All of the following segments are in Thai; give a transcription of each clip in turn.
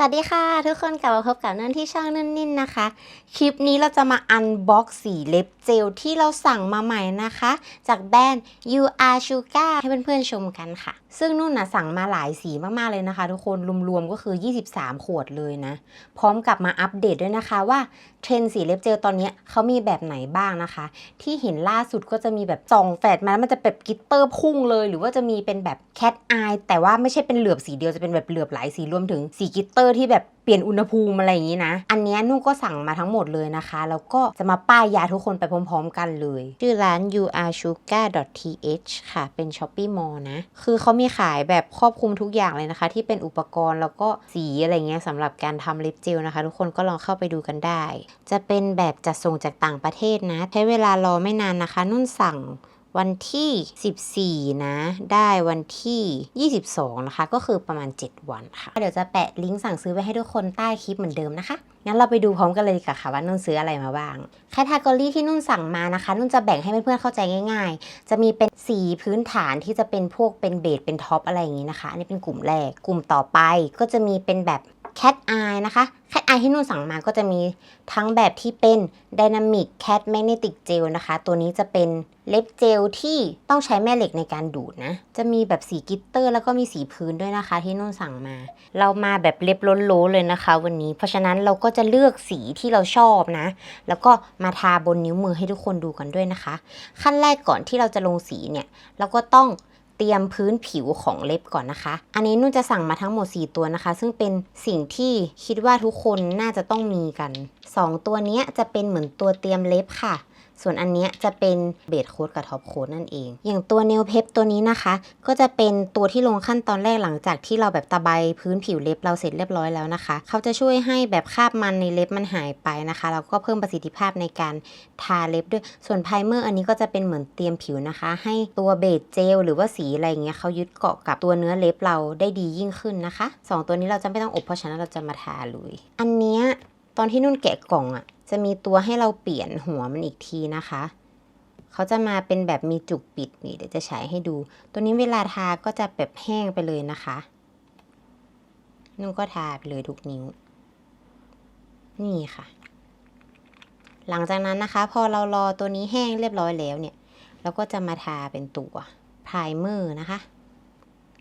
สวัสดีค่ะ ทุกคนกลับมาพบกับนั่นที่ช่องนั่นนิ่นนะคะ คลิปนี้เราจะมาอันบ็อกสีเล็บเจลที่เราสั่งมาใหม่นะคะ จากแบรนด์ You Are Sugar ให้เพื่อนๆชมกันค่ะ ซึ่งนุ่นนะสั่งมาหลายสีมากๆเลยนะคะ ทุกคนรวมๆก็คือ 23 ขวดเลยนะ พร้อมกับมาอัปเดตด้วยนะคะว่าเทรนด์สีเล็บเจลตอนนี้เขามีแบบไหนบ้างนะคะ ที่เห็นล่าสุดก็จะมีแบบส่องแฟดมาแล้วมันจะแบบกิตเตอร์พุ่งเลย หรือว่าจะมีเป็นแบบแคทอายแต่ว่าไม่ใช่เป็นเหลือบสีเดียวจะเป็นแบบเหลือบหลายสีรวมถึงสีกิตเตอร์ที่แบบเปลี่ยนอุณหภูมิอะไรอย่างนี้นะ อันนี้นุ่นก็สั่งมาทั้งหมดเลยนะคะ แล้วก็จะมาป้ายยาทุกคนไปพร้อม ๆ กันเลย ชื่อร้าน ursugar.th ค่ะ เป็น Shopee Mall นะ คือเขามีขายแบบครอบคลุมทุกอย่างเลยนะคะ ที่เป็นอุปกรณ์แล้วก็สีอะไรเงี้ยสำหรับการทำลิปเจลนะคะ ทุกคนก็ลองเข้าไปดูกันได้ จะเป็นแบบจัดส่งจากต่างประเทศนะ ใช้เวลารอไม่นานนะคะ นุ่นสั่ง วันที่ 14 นะ ได้วันที่ 22 นะคะ ก็คือประมาณ 7 วันค่ะ เดี๋ยวจะแปะลิงก์สั่งซื้อไว้ให้ทุกคนใต้คลิปเหมือนเดิมนะคะ งั้นเราไปดูพร้อมกันเลยดีกว่าค่ะว่านุ่นซื้ออะไรมาบ้าง แคตตากรีที่นุ่นสั่งมานะคะ นุ่นจะแบ่งให้เพื่อนๆเข้าใจง่าย ๆ จะมีเป็นสีพื้นฐานที่จะเป็นพวกเป็นเบสเป็นท็อปอะไรอย่างนี้นะคะ อันนี้เป็นกลุ่มแรก กลุ่มต่อไปก็จะมีเป็นแบบ Cat Eye นะคะ Cat Eye ที่นุ่นสั่งมาก็จะมีทั้งแบบที่เป็น Dynamic Cat Magnetic Gel นะคะ ตัวนี้จะเป็นเล็บเจลที่ต้องใช้แม่เหล็กในการดูดนะ จะมีแบบสีกิตเตอร์แล้วก็มีสีพื้นด้วยนะคะ ที่นุ่นสั่งมา เรามาแบบเล็บล้นๆเลยนะคะ วันนี้ เพราะฉะนั้นเราก็จะเลือกสีที่เราชอบนะ แล้วก็มาทาบนนิ้วมือให้ทุกคนดูกันด้วยนะคะ ขั้นแรกก่อนที่เราจะลงสีเนี่ย เราก็ต้อง เตรียมพื้นผิวของเล็บก่อนนะคะ อันนี้นุ่นจะสั่งมาทั้งหมด 4 ตัวนะคะ ซึ่งเป็นสิ่งที่คิดว่าทุกคนน่าจะต้องมีกัน 2 ตัวนี้จะเป็นเหมือนตัวเตรียมเล็บค่ะ ส่วนอันเนี้ยจะเป็นเบสโค้ดกับท็อปโค้ดนั่นเอง อย่างตัวเนลเพปตัวนี้นะคะ ก็จะเป็นตัวที่ลงขั้นตอนแรกหลังจากที่เราแบบตะไบพื้นผิวเล็บเราเสร็จเรียบร้อยแล้วนะคะ เขาจะช่วยให้แบบคราบมันในเล็บมันหายไปนะคะ แล้วก็เพิ่มประสิทธิภาพในการทาเล็บด้วย ส่วนไพรเมอร์อันนี้ก็จะเป็นเหมือนเตรียมผิวนะคะ ให้ตัวเบสเจลหรือว่าสีอะไรเงี้ยเขายึดเกาะกับตัวเนื้อเล็บเราได้ดียิ่งขึ้นนะคะสองตัวนี้เราจะไม่ต้องอบเพราะฉะนั้นเราจะมาทาเลย อันเนี้ยตอนที่นุ่นแกะกล่องอะ จะมีตัวให้เราเปลี่ยนหัวมันอีกทีนะคะ เขาจะมาเป็นแบบมีจุกปิดนี่เดี๋ยวจะฉายให้ดู ตัวนี้เวลาทาก็จะแบบแห้งไปเลยนะคะนุ่นก็ทาไปเลยทุกนิ้ว นี่ค่ะ หลังจากนั้นนะคะ พอเรารอตัวนี้แห้งเรียบร้อยแล้วเนี่ย เราก็จะมาทาเป็นตัวพรายเมอร์นะคะ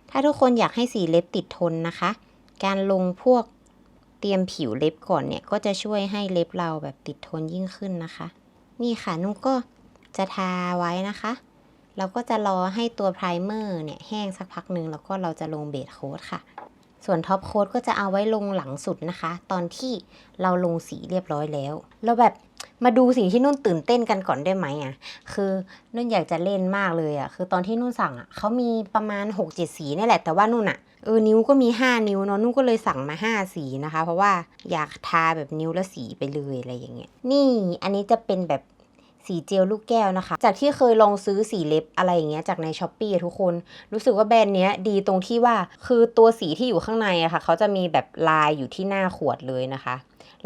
ถ้าทุกคนอยากให้สีเล็บติดทนนะคะ การลงพวก เตรียมผิวเล็บก่อนเนี่ย ก็จะช่วยให้เล็บเราแบบติดทนยิ่งขึ้นนะคะ นี่ค่ะนุ่นก็จะทาไว้นะคะ เราก็จะรอให้ตัวไพรเมอร์เนี่ยแห้งสักพักหนึ่งแล้วก็เราจะลงเบสโค้ดค่ะ ส่วนท็อปโค้ดก็จะเอาไว้ลงหลังสุดนะคะ ตอนที่เราลงสีเรียบร้อยแล้ว เราแบบมาดูสิ่งที่นุ่นตื่นเต้นกันก่อนได้ไหมอะ คือนุ่นอยากจะเล่นมากเลยอะ คือตอนที่นุ่นสั่งอะเขามีประมาณ6 7สีนี่แหละ แต่ว่านุ่นอะ เออนิ้วก็มี 5 นิ้วเนาะนุ่นก็เลยสั่งมา 5 สีนะคะ เพราะว่าอยากทาแบบนิ้วละสีไปเลยอะไรอย่างเงี้ยนี่อันนี้จะเป็นแบบสีเจลลูกแก้วนะคะ จากที่เคยลองซื้อสีเล็บอะไรอย่างเงี้ยจากในช้อปปี้ทุกคน รู้สึกว่าแบรนด์เนี้ยดีตรงที่ว่าคือตัวสีที่อยู่ข้างในอะค่ะเขาจะมีแบบลายอยู่ที่หน้าขวดเลยนะคะ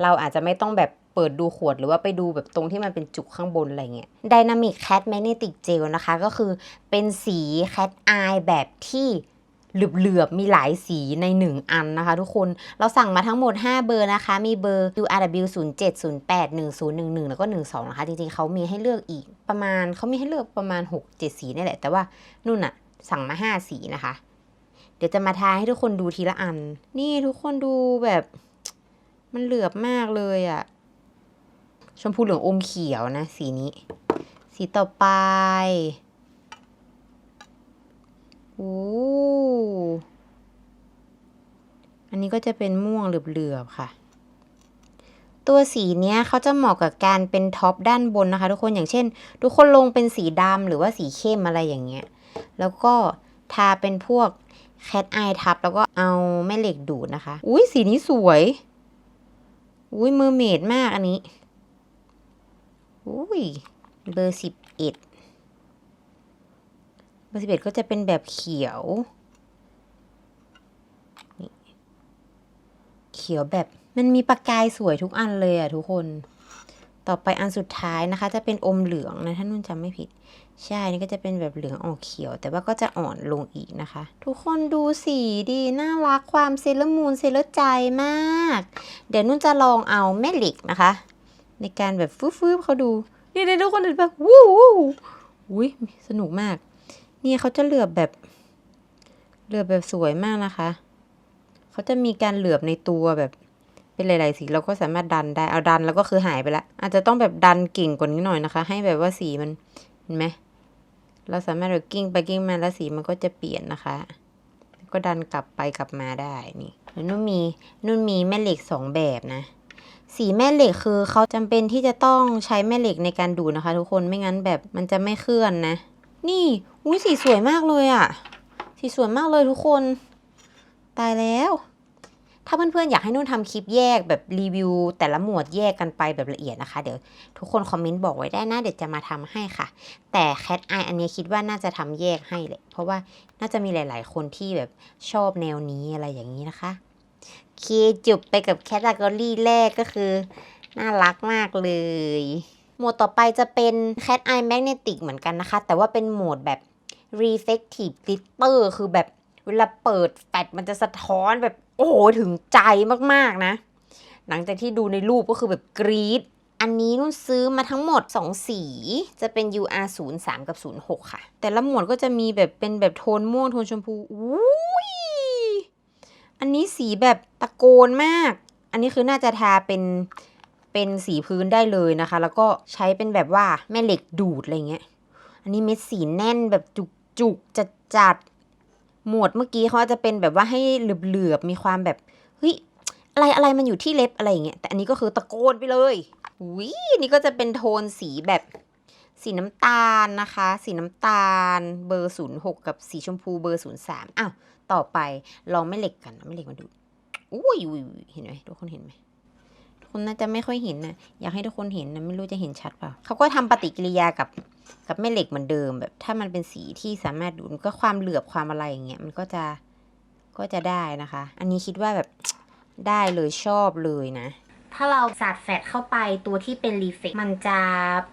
เราอาจจะไม่ต้องแบบเปิดดูขวดหรือว่าไปดูแบบตรงที่มันเป็นจุกข้างบนอะไรเงี้ย Dynamic Cat Magnetic Gel นะคะ ก็คือเป็นสี Cat Eye แบบที่ เหลือบๆ มีหลายสีใน 1 อันนะคะ ทุกคน เราสั่งมาทั้งหมด 5 เบอร์นะคะ มีเบอร์ URW 0 7 0 8 1 0 1 1 แล้วก็ 12 นะคะ จริงๆเขามีให้เลือกอีกประมาณเขามีให้เลือกประมาณ 6 7 สีนี่แหละ แต่ว่านุ่นอะสั่งมา 5 สีนะคะ เดี๋ยวจะมาทาให้ทุกคนดูทีละอัน นี่ทุกคนดูแบบมันเหลือบมากเลยอะชมพูเหลืองอมเขียวนะ สีนี้ สีต่อไป อ้อันนี้ก็จะเป็นม่วงเหลือบๆค่ะ ตัวสีเนี้ยเขาจะเหมาะกับการเป็นท็อปด้านบนนะคะ ทุกคนอย่างเช่น ทุกคนลงเป็นสีดำหรือว่าสีเข้มอะไรอย่างเงี้ย แล้วก็ทาเป็นพวกแคทอทับแล้วก็เอาแม่เหล็กดูดนะคะ อุ้ยสีนี้สวย อุ้ยมือเมดมากอันนี้ อุ้ยเบอร์สิบเอ็ด เบอร์สิบเอ็ดก็จะเป็นแบบเขียวนี่เขียวแบบมันมีประกายสวยทุกอันเลยอะทุกคน ต่อไปอันสุดท้ายนะคะ จะเป็นอมเหลืองนะถ้านุ่นจำไม่ผิด ใช่นี่ก็จะเป็นแบบเหลืองออกเขียว แต่ว่าก็จะอ่อนลงอีกนะคะ ทุกคนดูสีดีน่ารักความเซเลอร์มูนเซเลอร์ใจมาก เดี๋ยวนุ่นจะลองเอาแม่เหล็กนะคะ ในการแบบฟืบๆเขาดูนี่ทุกคนเห็นปะวู้วู้อุ้ยสนุกมาก เนี่ยเขาจะเหลือบแบบ เหลือบแบบสวยมากนะคะ เขาจะมีการเหลือบในตัวแบบเป็นหลายๆสีเราก็สามารถดันได้เอาดันแล้วก็คือหายไปละ อาจจะต้องแบบดันเก่งกว่านี้หน่อยนะคะ ให้แบบว่าสีมันเห็นไหมเราสามารถแบบกิ้งไปกิ้งมาแล้วสีมันก็จะเปลี่ยนนะคะ ก็ดันกลับไปกลับมาได้นี่นุ่นมีนุ่นมีแม่เหล็กสองแบบนะ สีแม่เหล็กคือเขาจำเป็นที่จะต้องใช้แม่เหล็กในการดูดนะคะ ทุกคนไม่งั้นแบบมันจะไม่เคลื่อนนะ นี่อุ้ยสีสวยมากเลยอะสีสวยมากเลยทุกคน ตายแล้ว ถ้าเพื่อนๆอยากให้นุ่นทำคลิปแยกแบบรีวิว แต่ละหมวดแยกกันไปแบบละเอียดนะคะ เดี๋ยวทุกคนคอมเมนต์บอกไว้ได้นะ เดี๋ยวจะมาทำให้ค่ะ แต่แคทไออันนี้คิดว่าน่าจะทำแยกให้เลยเพราะว่าน่าจะมีหลาย ๆ คนที่แบบชอบแนวนี้อะไรอย่างนี้นะคะโอเคจบไปกับแคตตากรีแรกก็คือ น่ารักมากเลย หมวดต่อไปจะเป็น Cat Eye Magnetic เหมือนกันนะคะ แต่ว่าเป็นโหมดแบบ Reflective Glitter คือแบบเวลาเปิดแฟลชมันจะสะท้อนแบบโอ้โหถึงใจมากๆนะ หลังจากที่ดูในรูปก็คือแบบกรี๊ดอันนี้นุ่นซื้อมาทั้งหมด 2 สี จะเป็น UR 0 3กับ 06 ค่ะ แต่ละหมวดก็จะมีแบบเป็นแบบโทนม่วง โทนชมพูอุ้ยอันนี้สีแบบตะโกนมาก อันนี้คือน่าจะทาเป็น เป็นสีพื้นได้เลยนะคะ แล้วก็ใช้เป็นแบบว่าแม่เหล็กดูดอะไรเงี้ย อันนี้เม็ดสีแน่นแบบจุกจุกจัดจัดหมวดเมื่อกี้เขาจะเป็นแบบว่าให้เหลือบๆมีความแบบเฮ้ยอะไรอะไรมันอยู่ที่เล็บอะไรอย่างเงี้ยแต่อันนี้ก็คือตะโกนไปเลยอุ้ยนี่ก็จะเป็นโทนสีแบบสีน้ำตาลนะคะ สีน้ำตาลเบอร์ศูนย์หกกับสีชมพูเบอร์ศูนย์สามอ้าวต่อไปลองแม่เหล็กกันนะแม่เหล็กมาดูอุ้ยเห็นไหมทุกคนเห็นไหม คนน่าจะไม่ค่อยเห็นนะอยากให้ทุกคนเห็นนะไม่รู้จะเห็นชัดเปล่าเขาก็ทำปฏิกิริยากับกับแม่เหล็กเหมือนเดิมแบบ ถ้ามันเป็นสีที่สามารถดูดมันก็ความเหลือบความอะไรอย่างเงี้ยมันก็จะก็จะได้นะคะ อันนี้คิดว่าแบบได้เลยชอบเลยนะถ้าเราสาดแฟดเข้าไปตัวที่เป็นรีเฟกมันจะ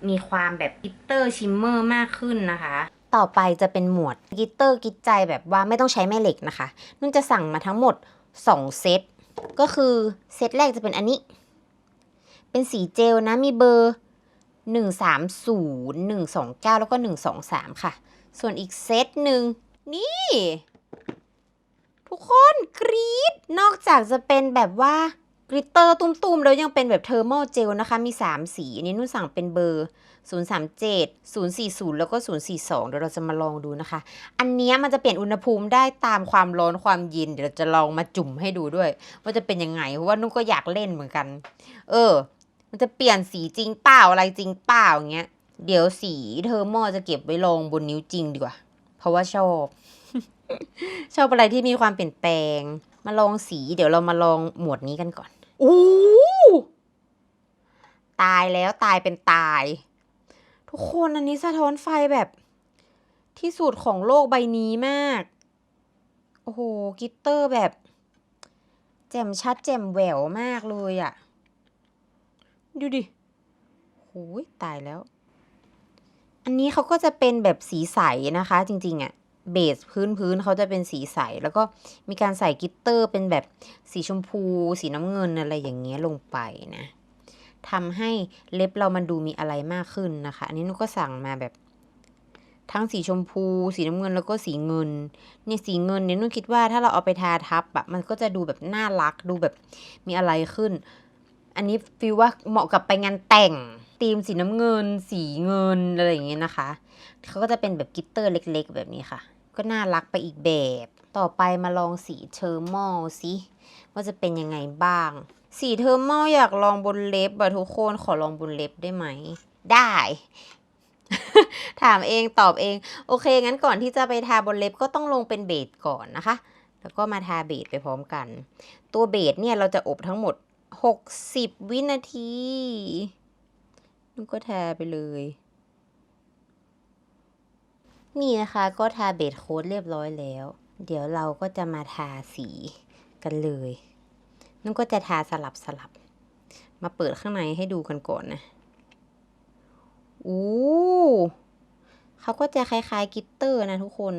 มีความแบบกิตเตอร์ชิมเมอร์มากขึ้นนะคะ ต่อไปจะเป็นหมวดกิตเตอร์กิตใจแบบว่าไม่ต้องใช้แม่เหล็กนะคะนุ่นจะสั่งมาทั้งหมด 2 เซตก็คือเซตแรกจะเป็นอันนี้ เป็นสีเจลนะมีเบอร์ 130 129 แล้วก็ 123 ค่ะ ส่วนอีกเซตหนึ่งนี่ ทุกคนกรีดนอกจากจะเป็นแบบว่ากริตเตอร์ตุ้มๆ แล้วยังเป็นแบบเทอร์โมเจลนะคะ มี 3 สี อันนี้นุ่นสั่งเป็นเบอร์ 037 040 แล้วก็ 042 เดี๋ยวเราจะมาลองดูนะคะ อันนี้มันจะเปลี่ยนอุณหภูมิได้ตามความร้อนความเย็น เดี๋ยวเราจะลองมาจุ่มให้ดูด้วย ว่าจะเป็นยังไง เพราะว่านุ่นก็อยากเล่นเหมือนกัน เออ มันจะเปลี่ยนสีจริงเปล่าอะไรจริงเปล่าอย่างเงี้ย เดี๋ยวสีเทอร์โมจะเก็บไว้ลองบนนิ้วจริงดีกว่า เพราะว่าชอบ ชอบอะไรที่มีความเปลี่ยนแปลง มาลองสีเดี๋ยวเรามาลองหมวดนี้กันก่อนอู้ตายแล้วตายเป็นตาย ทุกคนอันนี้สะท้อนไฟแบบที่สุดของโลกใบนี้มาก โอ้โหกลิตเตอร์แบบ แจ่มชัดแจ่มแหววมากเลยอะ่ะ ดูดิโอ้ยตายแล้ว อันนี้เขาก็จะเป็นแบบสีใสนะคะ จริงๆอะ่ะเบสพื้นพื้นเขาจะเป็นสีใส แล้วก็มีการใส่กิตเตอร์เป็นแบบสีชมพู สีน้ำเงินอะไรอย่างเงี้ยลงไปนะทำให้เล็บเรามันดูมีอะไรมากขึ้นนะคะ อันนี้นุกก็สั่งมาแบบ ทั้งสีชมพู สีน้ำเงินแล้วก็สีเงินเนี่ยสีเงินเนี่ยนุ่นคิดว่าถ้าเราเอาไปทาทับอะมันก็จะดูแบบน่ารักดูแบบมีอะไรขึ้น อันนี้ฟีลว่าเหมาะกับไปงานแต่งธีมสีน้ำเงิน สีเงินอะไรอย่างเงี้ยนะคะ เขาก็จะเป็นแบบกิตเตอร์เล็กๆ แบบนี้ค่ะ ก็น่ารักไปอีกแบบ ต่อไปมาลองสีเทอร์มอลสิว่าจะเป็นยังไงบ้าง สีเทอร์มอลอยากลองบนเล็บอะทุกคนขอลองบนเล็บได้ไหม ได้ ถามเองตอบเอง โอเค งั้นก่อนที่จะไปทาบนเล็บก็ต้องลงเป็นเบสก่อนนะคะ แล้วก็มาทาเบสไปพร้อมกัน ตัวเบสเนี่ยเราจะอบทั้งหมด 60 วินาทีนุกก็ทาไปเลย นี่นะคะก็ทาเบสโค้ดเรียบร้อยแล้ว เดี๋ยวเราก็จะมาทาสีกันเลยนุ่ก็จะทาสลับสลับ มาเปิดข้างในให้ดูกันก่อนนะอู้เขาก็จะคล้ายๆกิตเตอร์นะทุกคน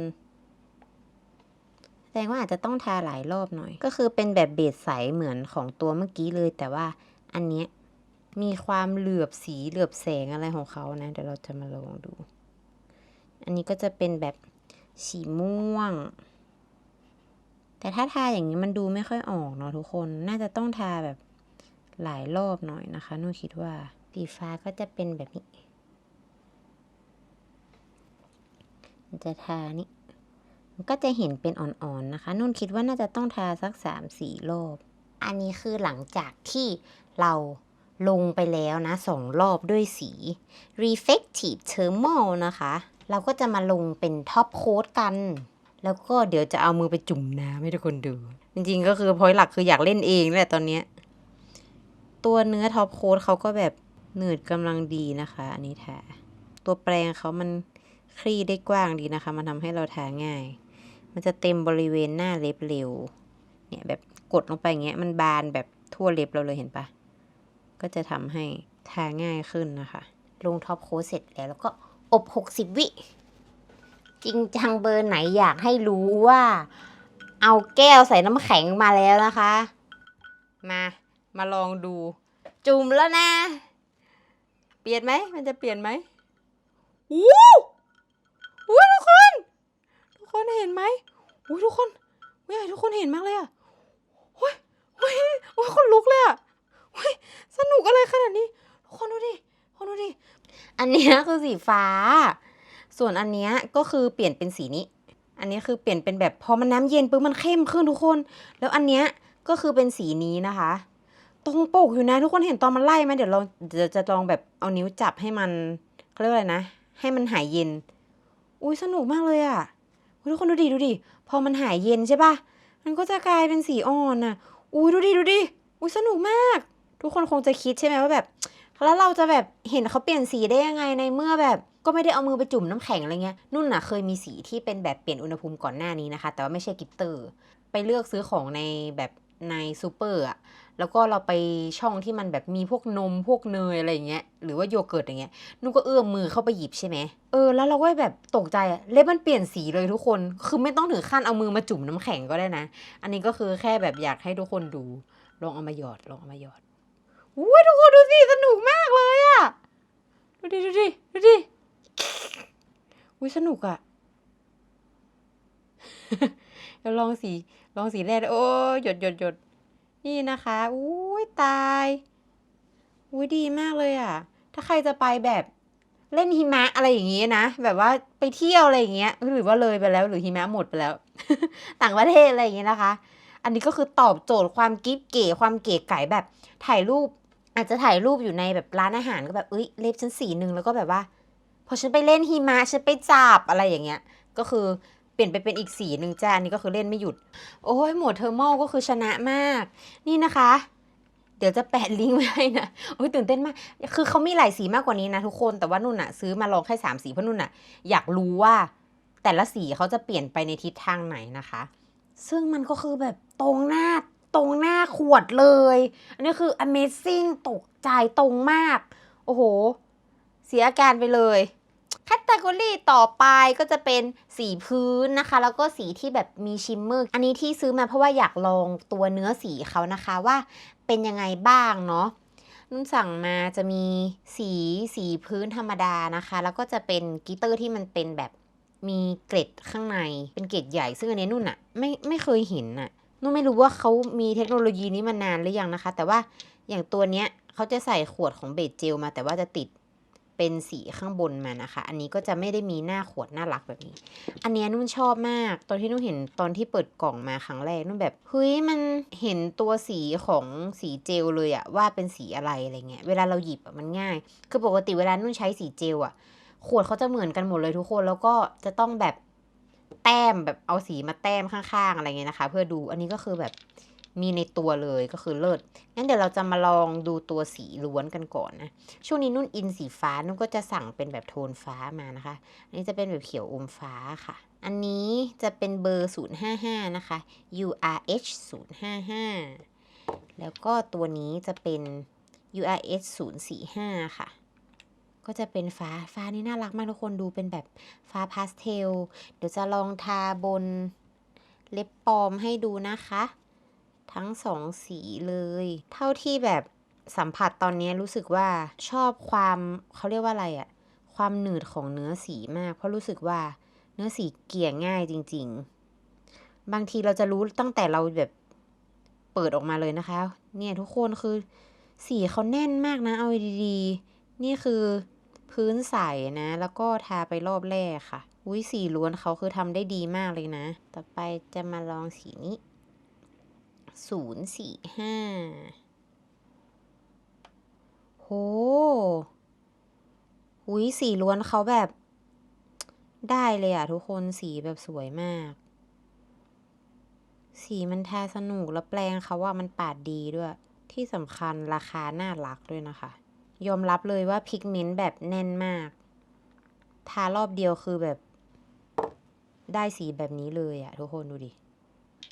แสดงว่าอาจจะต้องทาหลายรอบหน่อย ก็คือเป็นแบบเบสใสเหมือนของตัวเมื่อกี้เลย แต่ว่าอันเนี้ยมีความเหลือบสีเหลือบแสงอะไรของเขานะเดี๋ยวเราจะมาลองดู อันนี้ก็จะเป็นแบบสีม่วง แต่ถ้าทาอย่างนี้มันดูไม่ค่อยออกเนาะทุกคนน่าจะต้องทาแบบหลายรอบหน่อยนะคะนุ่นคิดว่าสีฟ้าก็จะเป็นแบบนี้ จะทานี่ ก็จะเห็นเป็นอ่อนๆนะคะ นุ่นคิดว่าน่าจะต้องทาสักสามสี่รอบ อันนี้คือหลังจากที่เราลงไปแล้วนะสองรอบด้วยสี reflective thermal นะคะ เราก็จะมาลงเป็นท็อปโค้ดกัน แล้วก็เดี๋ยวจะเอามือไปจุ่มน้ำให้ทุกคนดู จริงๆก็คือพอยหลักคืออยากเล่นเองแหละตอนนี้ตัวเนื้อท็อปโค้ดเขาก็แบบหนืดกำลังดีนะคะ อันนี้ทาตัวแปรงเขามันคลี่ได้กว้างดีนะคะ มันทำให้เราทาง่าย มันจะเต็มบริเวณหน้าเล็บเร็ว เนี่ยแบบกดลงไปอย่างเงี้ยมันบานแบบทั่วเล็บเราเลยเห็นปะก็จะทำให้ทาง่ายขึ้นนะคะ ลงท็อปโค้ดเสร็จแล้วแล้วก็อบ 60 วิ จริงจังเบอร์ไหนอยากให้รู้ว่า เอาแก้วใส่น้ำแข็งมาแล้วนะคะ มา มาลองดู จุ่มแล้วนะ เปลี่ยนไหม มันจะเปลี่ยนไหมวู้วู้ทุกคน คนเห็นไหมวู้ยทุกคนวู้ยาทุกคนเห็นมากเลยอะโอ้ยโอ้ยโอ้ยคนลุกเลยอะโอ้ยสนุกอะไรขนาดนี้ทุกคนดูดิทุกคนดูดิ อันนี้คือสีฟ้า ส่วนอันนี้ก็คือเปลี่ยนเป็นสีนี้ อันนี้คือเปลี่ยนเป็นแบบพอมันน้ำเย็นปุ๊บมันเข้มขึ้นทุกคน แล้วอันเนี้ยก็คือเป็นสีนี้นะคะ ตรงปกอยู่นะทุกคนเห็นตอนมันไล่ไหมเดี๋ยวเราเดี๋ยวจะลองแบบเอานิ้วจับให้มันเขาเรียกอะไรนะ ให้มันหายเย็น อุ้ยสนุกมากเลยอะ่ะ ทุกคนดูดิดูดิพอมันหายเย็นใช่ปะมันก็จะกลายเป็นสีอ่อนอะอุ้ยดูดิดูดิอุ้ยสนุกมาก ทุกคนคงจะคิดใช่ไหมว่าแบบ แล้วเราจะแบบเห็นเขาเปลี่ยนสีได้ยังไงในเมื่อแบบ ก็ไม่ได้เอามือไปจุ่มน้ำแข็งอะไรเงี้ยนุ่นน่ะเคยมีสีที่เป็นแบบเปลี่ยนอุณหภูมิก่อนหน้านี้นะคะ แต่ว่าไม่ใช่กลิตเตอร์ ไปเลือกซื้อของในแบบในซูเปอร์อะ แล้วก็เราไปช่องที่มันแบบมีพวกนมพวกเนยอะไรอย่างเงี้ยหรือว่าโยเกิร์ตอย่างเงี้ยนุ่นก็เอื้อมมือเข้าไปหยิบใช่ไหมเออแล้วเราก็แบบตกใจเล็บมันเปลี่ยนสีเลยทุกคน คือไม่ต้องถึงขั้นเอามือมาจุ่มน้ำแข็งก็ได้นะ อันนี้ก็คือแค่แบบอยากให้ทุกคนดูลองเอามาหยอดลองเอามาหยอดอุ้ยทุกคนดูสิสนุกมากเลยอะดูดิดูดิดูดิอุ้ยสนุกอะเดี๋ยวลองสีลองสีแรกโอ้ยหยดหยดหยด นี่นะคะอุ้ยตายอุ้ยดีมากเลยอะถ้าใครจะไปแบบเล่นหิมะอะไรอย่างงี้นะ แบบว่าไปเที่ยวอะไรอย่างเงี้ย หรือว่าเลยไปแล้ว หรือหิมะหมดไปแล้ว ต่างประเทศอะไรอย่างเงี้ยนะคะ อันนี้ก็คือตอบโจทย์ความกิ๊บเก๋ความเก๋ไก๋แบบถ่ายรูป อาจจะถ่ายรูปอยู่ในแบบร้านอาหารก็แบบเอ้ยเล็บฉันสีหนึ่งแล้วก็แบบว่าพอฉันไปเล่นหิมะฉันไปจับอะไรอย่างเงี้ย ก็คือ ปลี่ยนไปเป็นอีกสีหนึ่งจ้าอันนี้ก็คือเล่นไม่หยุด โอ้ยโหมดเทอร์โมก็คือชนะมาก นี่นะคะ เดี๋ยวจะแปะลิงก์ไว้ให้นะโอ้ยตื่นเต้นมาก คือเขามีหลายสีมากกว่านี้นะทุกคนแต่ว่านุ่นอะซื้อมาลองแค่สามสีเพราะนุ่นอะอยากรู้ว่า แต่ละสีเขาจะเปลี่ยนไปในทิศทางไหนนะคะ ซึ่งมันก็คือแบบตรงหน้าตรงหน้าขวดเลย อันนี้คือ amazing ตกใจตรงมาก โอ้โห เสียอาการไปเลย คัตตากรีต่อไปก็จะเป็นสีพื้นนะคะ แล้วก็สีที่แบบมีชิมเมอร์ อันนี้ที่ซื้อมาเพราะว่าอยากลองตัวเนื้อสีเขานะคะว่าเป็นยังไงบ้างเนาะนุ่นสั่งมาจะมีสีสีพื้นธรรมดานะคะ แล้วก็จะเป็นกลิตเตอร์ที่มันเป็นแบบมีเกล็ดข้างใน เป็นเกล็ดใหญ่ซึ่งอันนี้นุ่นอะไม่ไม่เคยเห็นอะนุ่นไม่รู้ว่าเขามีเทคโนโลยีนี้มานานหรือยังนะคะ แต่ว่าอย่างตัวเนี้ยเขาจะใส่ขวดของเบสเจลมาแต่ว่าจะติด เป็นสีข้างบนมานะคะ อันนี้ก็จะไม่ได้มีหน้าขวดน่ารักแบบนี้ อันนี้นุ่นชอบมาก ตอนที่นุ่นเห็นตอนที่เปิดกล่องมาครั้งแรกนุ่นแบบเฮ้ยมันเห็นตัวสีของสีเจลเลยอะว่าเป็นสีอะไรอะไรเงี้ยเวลาเราหยิบมันง่าย คือปกติเวลานุ่นใช้สีเจลอะขวดเขาจะเหมือนกันหมดเลยทุกคนแล้วก็จะต้องแบบแต้มแบบเอาสีมาแต้มข้างๆอะไรเงี้ยนะคะ เพื่อดูอันนี้ก็คือแบบ มีในตัวเลยก็คือเลิศ งั้นเดี๋ยวเราจะมาลองดูตัวสีล้วนกันก่อนนะ ช่วงนี้นุ่นอินสีฟ้า นุ่นก็จะสั่งเป็นแบบโทนฟ้ามานะคะ อันนี้จะเป็นแบบเขียวอมฟ้าค่ะ อันนี้จะเป็นเบอร์ 055 นะคะ URH 055 แล้วก็ตัวนี้จะเป็น URH 045 ค่ะ ก็ก็จะเป็นฟ้า ฟ้านี่น่ารักมากทุกคนดูเป็นแบบฟ้าพาสเทล เดี๋ยวจะลองทาบนเล็บปลอมให้ดูนะคะ ทั้งสองสีเลย เท่าที่แบบสัมผัสตอนนี้รู้สึกว่าชอบความเขาเรียกว่าอะไรอะความหนืดของเนื้อสีมาก เพราะรู้สึกว่าเนื้อสีเกลี่ยง่ายจริง ๆ บางทีเราจะรู้ตั้งแต่เราแบบเปิดออกมาเลยนะคะ เนี่ยทุกคนคือสีเขาแน่นมากนะ เอาดีๆ นี่คือพื้นใสนะ แล้วก็ทาไปรอบแรกค่ะ อุ้ยสีล้วนเขาคือทำได้ดีมากเลยนะ ต่อไปจะมาลองสีนี้ ศูนย์สี่ห้าโหอุ้ยสีล้วนเขาแบบ ได้เลยอะทุกคนสีแบบสวยมาก สีมันทาสนุกแล้วแปลงเขาว่ามันปาดดีด้วย ที่สำคัญราคาน่ารักด้วยนะคะ ยอมรับเลยว่าพิกเมนต์แบบแน่นมาก ทารอบเดียวคือแบบได้สีแบบนี้เลยอะทุกคนดูดิ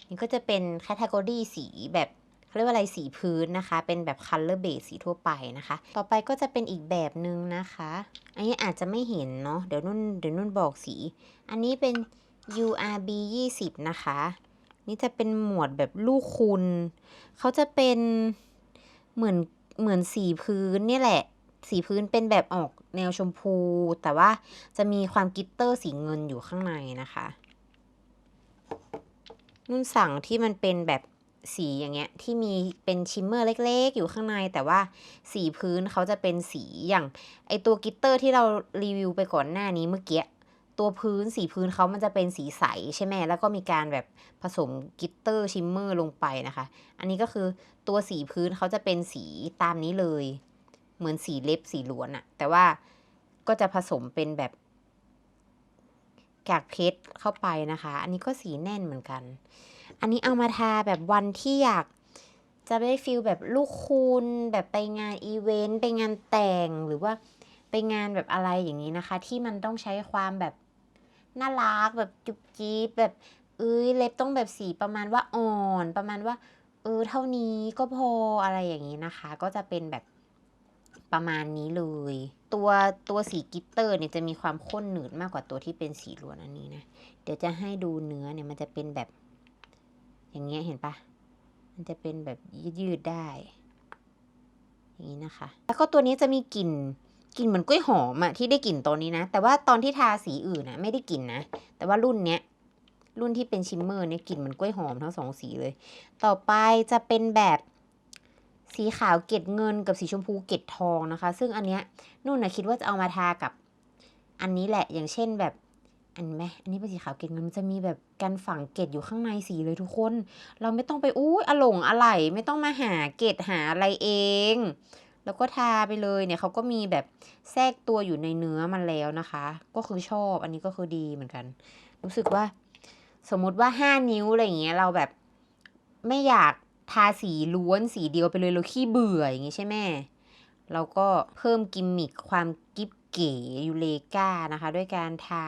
นี่ก็จะเป็นแคตตากรีสีแบบเขาเรียกว่าอะไรสีพื้นนะคะ เป็นแบบ color base สีทั่วไปนะคะ ต่อไปก็จะเป็นอีกแบบหนึ่งนะคะ อันนี้อาจจะไม่เห็นเนาะเดี๋ยวนุ่นเดี๋ยวนุ่นบอกสี อันนี้เป็น URB 20 นะคะ นี่จะเป็นหมวดแบบลูกคุณเขาจะเป็นเหมือนเหมือนสีพื้นนี่แหละ สีพื้นเป็นแบบออกแนวชมพู แต่ว่าจะมีความกิตเตอร์สีเงินอยู่ข้างในนะคะ นุ่นสั่งที่มันเป็นแบบสีอย่างเงี้ยที่มีเป็นชิมเมอร์เล็ก ๆ อยู่ข้างในแต่ว่าสีพื้นเขาจะเป็นสีอย่างไอตัวกิตเตอร์ที่เรารีวิวไปก่อนหน้านี้เมื่อกี้ตัวพื้นสีพื้นเขามันจะเป็นสีใสใช่ไหมแล้วก็มีการแบบผสมกิตเตอร์ชิมเมอร์ลงไปนะคะ อันนี้ก็คือตัวสีพื้นเขาจะเป็นสีตามนี้เลย เหมือนสีเล็บสีล้วนอะแต่ว่าก็จะผสมเป็นแบบ กากเพชรเข้าไปนะคะ อันนี้ก็สีแน่นเหมือนกัน อันนี้เอามาทาแบบวันที่อยากจะได้ฟิลแบบลูกคุณแบบไปงานอีเวนต์ไปงานแต่งหรือว่าไปงานแบบอะไรอย่างนี้นะคะ ที่มันต้องใช้ความแบบน่ารักแบบจุบจี๊บแบบเอ้ยเล็บต้องแบบสีประมาณว่าอ่อนประมาณว่า เออเท่านี้ก็พออะไรอย่างนี้นะคะ ก็จะเป็นแบบประมาณนี้เลย ตัวตัวสีกิตเตอร์เนี่ยจะมีความข้นหนืดมากกว่าตัวที่เป็นสีล้วนอันนี้นะ เดี๋ยวจะให้ดูเนื้อเนี่ยมันจะเป็นแบบ อย่างเงี้ยเห็นปะมันจะเป็นแบบยืดๆได้ อย่างนี้นะคะ แล้วก็ตัวนี้จะมีกลิ่นกลิ่นเหมือนกล้วยหอมอะที่ได้กลิ่นตัวนี้นะ แต่ว่าตอนที่ทาสีอื่นนะไม่ได้กลิ่นนะ แต่ว่ารุ่นเนี้ยรุ่นที่เป็นชิมเมอร์เนี่ยกลิ่นเหมือนกล้วยหอมทั้งสองสีเลย ต่อไปจะเป็นแบบ สีขาวเกล็ดเงินกับสีชมพูเกล็ดทองนะคะ ซึ่งอันเนี้ยนุ่นนะคิดว่าจะเอามาทากับ อันนี้แหละอย่างเช่นแบบอันไหมอันนี้เป็นสีขาวเกล็ดเงินมันจะมีแบบการฝังเกล็ดอยู่ข้างในสีเลยทุกคน เราไม่ต้องไปอู้อลงอะไรไม่ต้องมาหาเกล็ดหาอะไรเอง แล้วก็ทาไปเลยเนี่ยเขาก็มีแบบแทรกตัวอยู่ในเนื้อมันแล้วนะคะ ก็คือชอบอันนี้ก็คือดีเหมือนกัน รู้สึกว่า สมมติว่าห้านิ้วอะไรอย่างเงี้ยเราแบบไม่อยาก ทาสีล้วนสีเดียวไปเลยเราขี้เบื่ออย่างงี้ใช่ไหมเราก็เพิ่มกิมมิคความกิ๊บเก๋ยูเลกานะคะ ด้วยการทา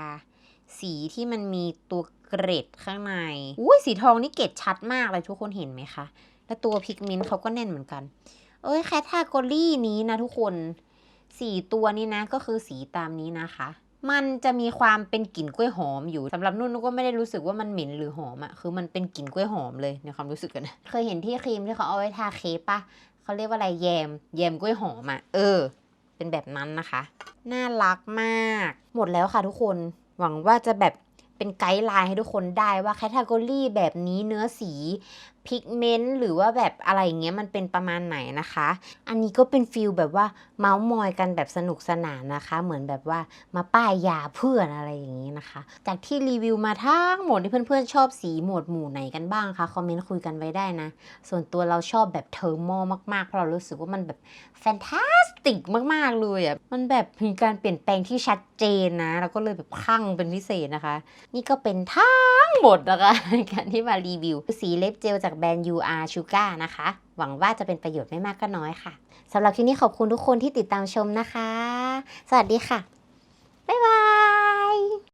สีที่มันมีตัวเกร็ดข้างในอุ้ยสีทองนี่เกร็ดชัดมากเลยทุกคนเห็นไหมคะ และตัวพิกเมนต์เขาก็แน่นเหมือนกัน เอ้ยแคททากรี่นี้นะทุกคนสีตัวนี้นะก็คือสีตามนี้นะคะ มันจะมีความเป็นกลิ่นกล้วยหอมอยู่สำหรับนุ่นนุ่นก็ไม่ได้รู้สึกว่ามันเหม็นหรือหอมอะคือมันเป็นกลิ่นกล้วยหอมเลยในความรู้สึกกันนะเคยเห็นที่ครีมที่เขาเอาไว้ทาเค้กปะเขาเรียกว่าอะไรแยมแยมกล้วยหอมอะเออ เป็นแบบนั้นนะคะ น่ารักมาก หมดแล้วค่ะทุกคนหวังว่าจะแบบเป็นไกด์ไลน์ให้ทุกคนได้ว่าแคตตากรีแบบนี้เนื้อสีพิกเมนต์หรือว่าแบบอะไรอย่างเงี้ยมันเป็นประมาณไหนนะคะ อันนี้ก็เป็นฟิลแบบว่าเมาส์มอยกันแบบสนุกสนานนะคะ เหมือนแบบว่ามาป้ายยาเพื่อนอะไรอย่างนี้นะคะ จากที่รีวิวมาทั้งหมดที่เพื่อนๆชอบสีหมวดหมู่ไหนกันบ้างคะคอมเมนต์คุยกันไว้ได้นะ ส่วนตัวเราชอบแบบเทอร์โมมากๆ เพราะเรารู้สึกว่ามันแบบแฟนตาสติกมากๆเลยอะมันแบบมีการเปลี่ยนแปลงที่ชัดเจนนะแล้วก็เลยแบบคลั่งเป็นพิเศษนะคะ นี่ก็เป็นทั้งหมดนะคะในการที่มารีวิวสีเล็บเจลจากากแบรนด์ UR Sugar นะคะ หวังว่าจะเป็นประโยชน์ไม่มากก็น้อยค่ะสำหรับที่นี้ขอบคุณทุกคนที่ติดตามชมนะคะ สวัสดีค่ะ บ๊ายบาย